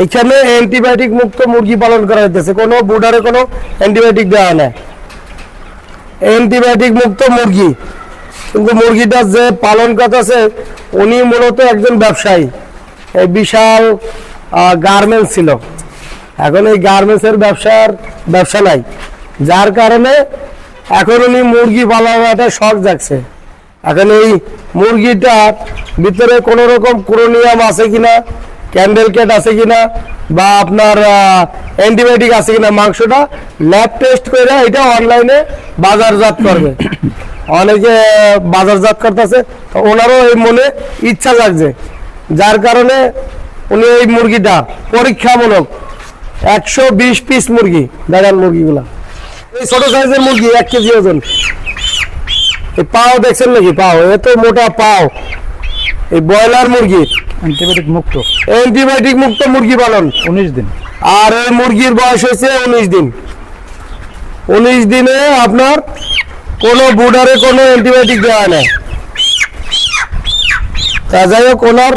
এইখানে অ্যান্টিবায়োটিক মুক্ত মুরগি পালন করা হইতেছে। কোনো বুডারে কোনো অ্যান্টিবায়োটিক দেওয়া হয় না অ্যান্টিবায়োটিক মুক্ত মুরগি। কিন্তু মুরগিটা যে পালন করতেছে, উনি মূলত একজন ব্যবসায়ী। এই বিশাল গার্মেন্টস ছিল। এখন এই গার্মেন্টসের ব্যবসার, ব্যবসা নাই। যার কারণে এখন উনি মুরগি পালনের একটা শখ জাগছে। এখন এই মুরগিটার ভিতরে কোনো রকম ক্রোনিয়াম আছে কিনা ক্যান্ডেল কেট আছে কিনা বা আপনার অ্যান্টিবায়োটিক আছে কিনা মাংসটা ল্যাব টেস্ট করে এটা অনলাইনে বাজারজাত করবে। অনেকে বাজারজাত করতেছে, তো ওনারও এই মনে ইচ্ছা লাগছে যার কারণে উনি এই মুরগিটা পরীক্ষামূলক একশো বিশ পিস মুরগি দেখান মুরগিগুলা। এই ছোট সাইজের মুরগি, এক কেজি ওজন। পাও দেখছেন নাকি? পাও এত মোটা পাও। এই ব্রয়লার মুরগির অ্যান্টিবায়োটিক মুক্ত। অ্যান্টিবায়োটিক মুক্ত মুরগি পালন। উনিশ দিন। আর এই মুরগির বয়স হয়েছে উনিশ দিন। উনিশ দিনে আপনার কোনো বুডারে কোনো অ্যান্টিবায়োটিক দেওয়া হয় না তা যাই হোক ওনার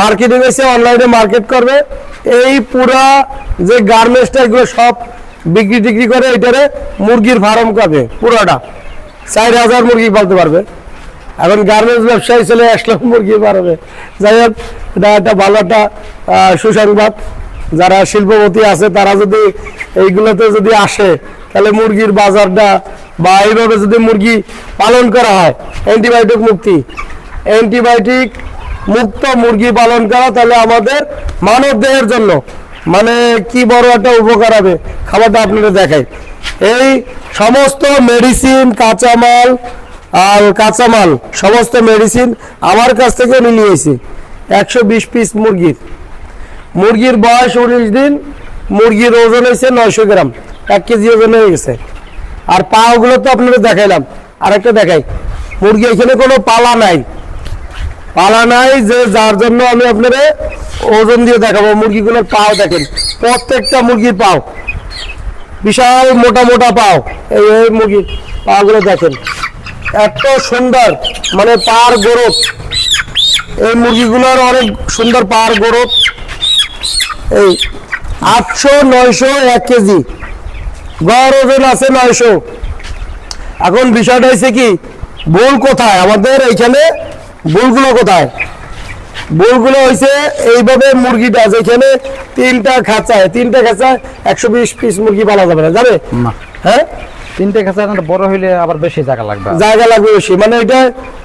মার্কেটিং এসে অনলাইনে মার্কেট করবে। এই পুরা যে গার্মেন্টসটা এগুলো সব বিক্রি টিক্রি করে এটারে মুরগির ফার্ম করবে পুরোটা। চার হাজার মুরগি পালতে পারবে। এখন গার্মেন্টস ব্যবসায়ী চলে আসলে মুরগি পারবে। যাই হোক, এটা একটা ভালো একটা সুসংবাদ। যারা শিল্পপতি আছে, তারা যদি এইগুলোতে যদি আসে, তাহলে মুরগির বাজারটা বা এইভাবে যদি মুরগি পালন করা হয় অ্যান্টিবায়োটিক মুক্তি। অ্যান্টিবায়োটিক মুক্ত মুরগি পালন করা তাহলে আমাদের মানব দেহের জন্য মানে কি বড় একটা উপকার হবে, খাবারটা আপনারা দেখাই। এই সমস্ত মেডিসিন কাঁচামাল আর কাঁচামাল, সমস্ত মেডিসিন আমার কাছ থেকে আমি নিয়েছি একশো বিশ পিস মুরগির। মুরগির বয়স উনিশ দিন, মুরগির ওজন হয়েছে নয়শো গ্রাম, এক কেজি ওজন হয়ে গেছে। আর পাগুলো তো আপনাদের দেখাইলাম, আরেকটা দেখাই। মুরগি এখানে কোনো পালা নাই। পালা নাই যে যার জন্য আমি আপনাদের ওজন দিয়ে দেখাবো, মুরগিগুলোর পাও দেখেন, প্রত্যেকটা মুরগির পাও। বিশাল মোটা মোটা পাও, এই এই মুরগির পাগুলো দেখেন। এত সুন্দর মানে পার গরত। এই মুরগিগুলোর অনেক সুন্দর পার গরত। এই আটশো নয়শো এক কেজি। গড় ওজন আছে নয়শো। এখন বিষয়টা হয়েছে কি ভুল কোথায়? আমাদের এইখানে ভুলগুলো কোথায়? ভুলগুলো হয়েছে এইভাবে মুরগিটা যেখানে তিনটা খাঁচায় তিনটা খাঁচায় একশো বিশ পিস মুরগি পালা যাবে না যাবে হ্যাঁ? তিনটে খাঁচা বড় হইলে আবার বেশি জায়গা লাগবে। জায়গা লাগবে বেশি। মানে এটা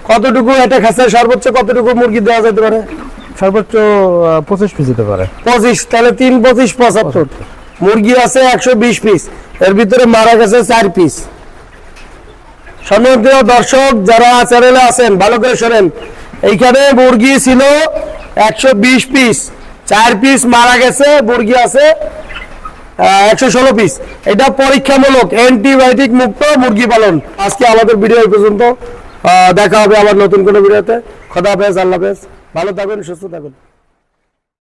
কতটুকু একটা খাঁচায় সর্বোচ্চ কতটুকু মুরগি দেওয়া যেতে পারে? সর্বোচ্চ পঁচিশ পিস দিতে পারে। পঁচিশ তাহলে তিন পঁচিশ পঁচাত্তর। মুরগি আছে একশো বিশ পিস এর ভিতরে মারা গেছে চার পিস সম্মানিত দর্শক যারা চ্যানেলে আছেন ভালো করে শোনেন। এইখানে মুরগি ছিল একশো বিশ পিস চার পিস মারা গেছে মুরগি আছে একশো ষোলো পিস এটা পরীক্ষামূলক অ্যান্টিবায়োটিক মুক্ত মুরগি পালন। আজকে আমাদের ভিডিও এই পর্যন্ত। দেখা হবে আবার নতুন কোনো ভিডিওতে খোদা হাফেজ, আল্লাহ হাফেজ। ভালো থাকবেন, সুস্থ থাকবেন।